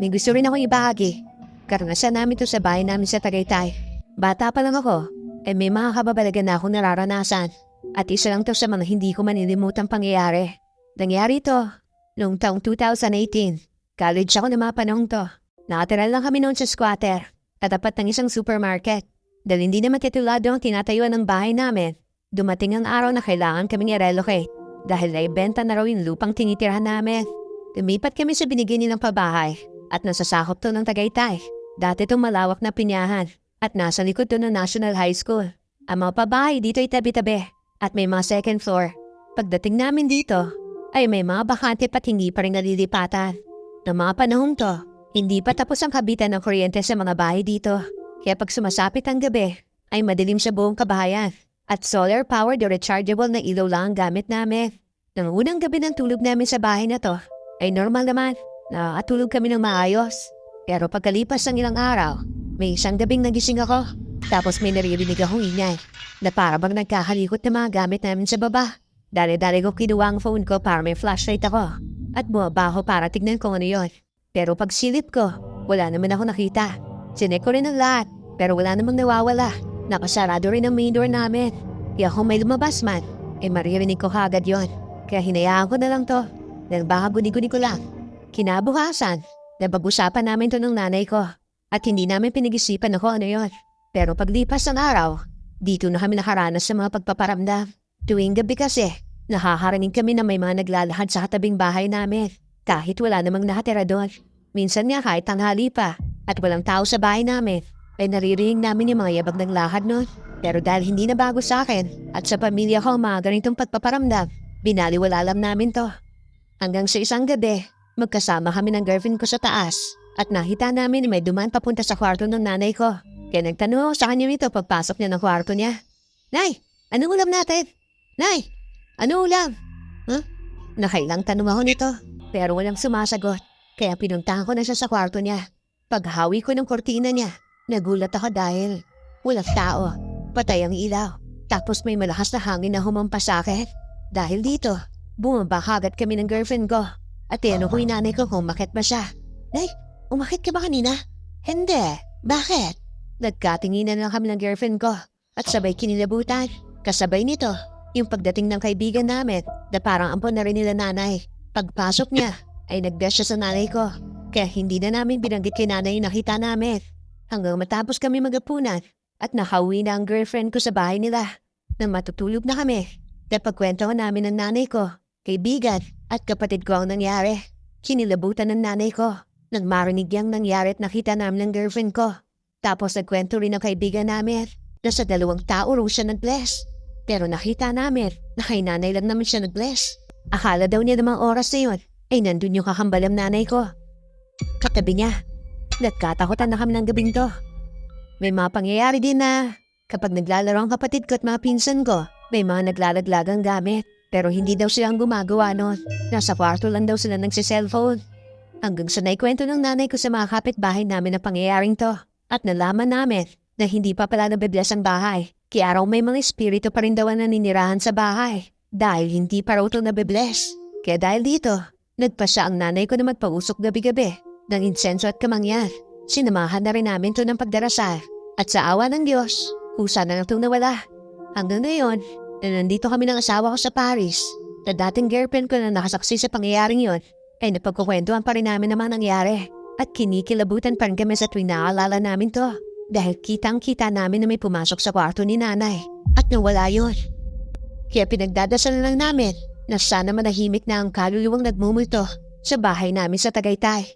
may gusto rin akong ibahagi. Karanasan namin to sa bahay namin sa Tagaytay. Bata pa lang ako, eh may mga kababalagan na akong nararanasan. At isa lang to sa mga hindi ko manilimutang pangyayari. Nangyari to noong taong 2018. College ako na mga panahon to. Nakatira lang kami noon sa squatter, katapat ng isang supermarket. Dahil hindi naman titulado ang tinatayuan ng bahay namin, dumating ang araw na kailangan kaming i-relocate dahil naibenta na raw yung lupang tinitirahan namin. Lumipat kami sa binigay nilang pabahay at nasasakop to ng Tagaytay. Dati itong malawak na pinyahan at nasa likod to ng National High School. Ang mga pabahay dito ay tabi-tabi at may mga second floor. Pagdating namin dito, ay may mga bakante pat hindi pa rin nalilipatan. Noong mga panahon to, hindi pa tapos ang kabitan ng kuryente sa mga bahay dito. Kaya pag sumasapit ang gabi, ay madilim sa buong kabahayan. At solar-powered o rechargeable na ilaw lang ang gamit namin. Nang unang gabi ng tulog namin sa bahay na to, ay normal naman. Nakakatulog kami ng maayos. Pero pagkalipas ng ilang araw, may isang gabing nagising ako. Tapos may naririnig akong ingay na para bang nagkakalikot na mga gamit namin sa baba. Dali-dali ko kinuha ang phone ko para may flashlight ako. At bumaba ako para tignan kung ano yon. Pero pag silip ko, wala naman ako nakita. Sinek ko rin ang lahat, pero wala namang nawawala. Nakasarado rin ang main door namin. Kaya kung may lumabas man, eh maririnig ko kagad yon. Kaya hinayaan ko na lang to. Dahil baka guni-guni ko lang. Kinabukasan, napag-usapan namin to ng nanay ko. At hindi namin pinag-isipan ako ano yon. Pero paglipas ng araw, dito na kami nakaranas sa mga pagpaparamdam. Tuwing gabi kasi, nakakarinig kami na may mga naglalakad sa katabing bahay namin. Kahit wala namang nakatira doon. Minsan nga kahit tanghali pa at walang tao sa bahay namin, ay naririnig namin yung mga yabag ng lakad noon. Pero dahil hindi na bago sa akin at sa pamilya ko ang mga ganitong pagpaparamdam, binaliwala lang namin to. Hanggang sa isang gabi, magkasama kami ng girlfriend ko sa taas at nakita namin na may dumaan papunta sa kwarto ng nanay ko. Kaya nagtanong ako sa kanya nito pagpasok niya ng kwarto niya. Nay, anong ulam natin? Nay, ano ulam? Huh? Nakailang tanong ako nito, pero walang sumasagot. Kaya pinuntahan ko na siya sa kwarto niya. Paghawi ko ng kortina niya, nagulat ako dahil walang tao. Patay ang ilaw. Tapos may malakas na hangin na humampas sa akin. Dahil dito, bumaba agad kami ng girlfriend ko. At tinanong ko yung nanay ko kung umakit ba siya. Nay, umakit ka ba kanina? Hindi. Bakit? Nagkatinginan lang kami ng girlfriend ko at sabay kinilabutan. Kasabay nito, yung pagdating ng kaibigan namin na parang ampon na rin nila nanay. Pagpasok niya, ay nag-best siya sa nanay ko. Kaya hindi na namin binanggit kay nanay yung nakita namin. Hanggang matapos kami magapunan at nakauwi na ang girlfriend ko sa bahay nila. Nang matutulog na kami, napagkwento ko namin ng nanay ko, kaibigan at kapatid ko ang nangyari. Kinilabutan ng nanay ko. Nang marinig yung nangyari at nakita namin ng girlfriend ko. Tapos nagkwento rin ang kaibigan namin na sa dalawang tao raw siya nag-bless. Pero nakita namin na kay nanay lang naman siya nag-bless. Akala daw niya namang oras na yun ay nandun yung kakambalam nanay ko. Katabi niya. Nagkatakutan na kami ng gabing to. May mga pangyayari din na kapag naglalaro ang kapatid ko at mga pinsan ko, may mga naglalaglagang gamit. Pero hindi daw silang gumagawa noon. Nasa kwarto lang daw sila nagsiselfone. Hanggang sa naikwento ng nanay ko sa mga kapitbahay namin ang pangyayaring to. At nalaman namin na hindi pa pala nabibless ang bahay. Kaya raw may mga espiritu pa rin daw ang naninirahan sa bahay. Dahil hindi pa raw ito nabibless. Kaya dahil dito, nagpasya ang nanay ko na magpausok gabi-gabi ng insenso at kamangyan. Sinamahan na rin namin to ng pagdarasal. At sa awa ng Diyos, kusa na lang itong nawala. Hanggang ngayon, na nandito kami ng asawa ko sa Paris, na dating girlfriend ko na nakasaksi sa pangyayaring yon, ay napagkukwentuhan pa rin namin naman nangyari. At kinikilabutan pa rin kami sa tuwing naaalala namin to. Dahil kitang-kita namin na may pumasok sa kwarto ni nanay. At nawala yon. Kaya pinagdadasal lang namin na sana manahimik na ang kaluluwang nagmumulto sa bahay namin sa Tagaytay.